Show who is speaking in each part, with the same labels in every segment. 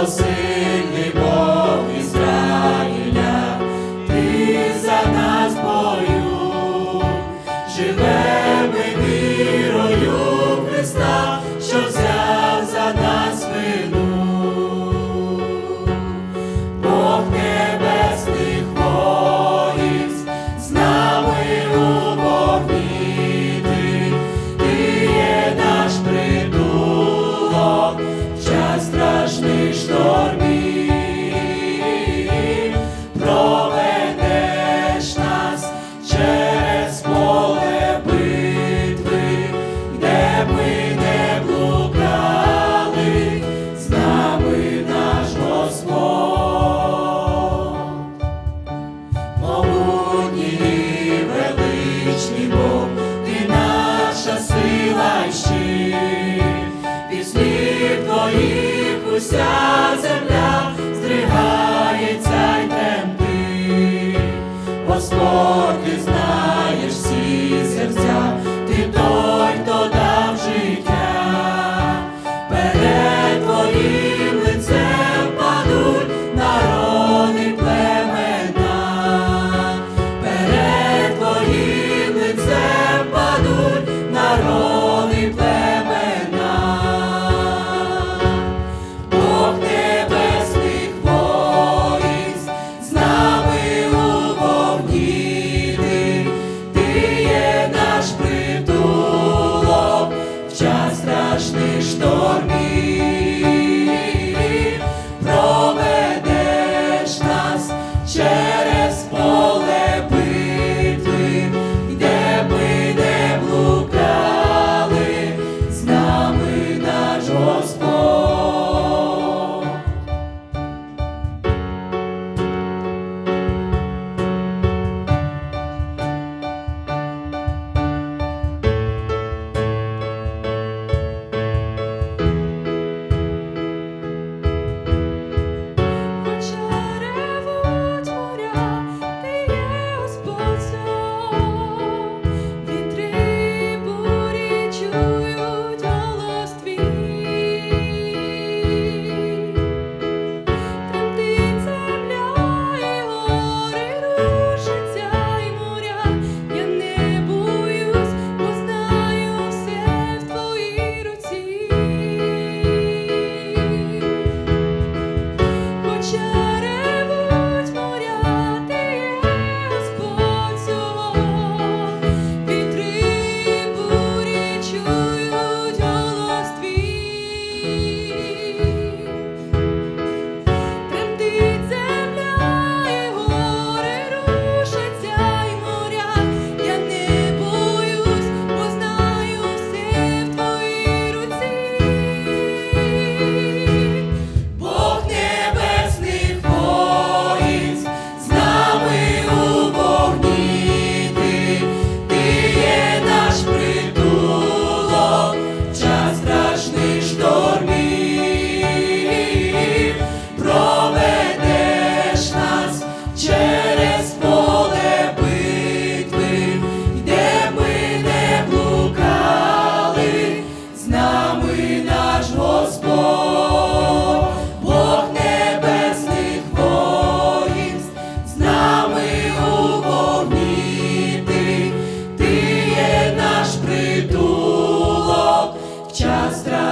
Speaker 1: você. твоїх уся земля здригається й темпи, Господь знає.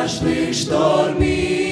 Speaker 1: страшних штормів.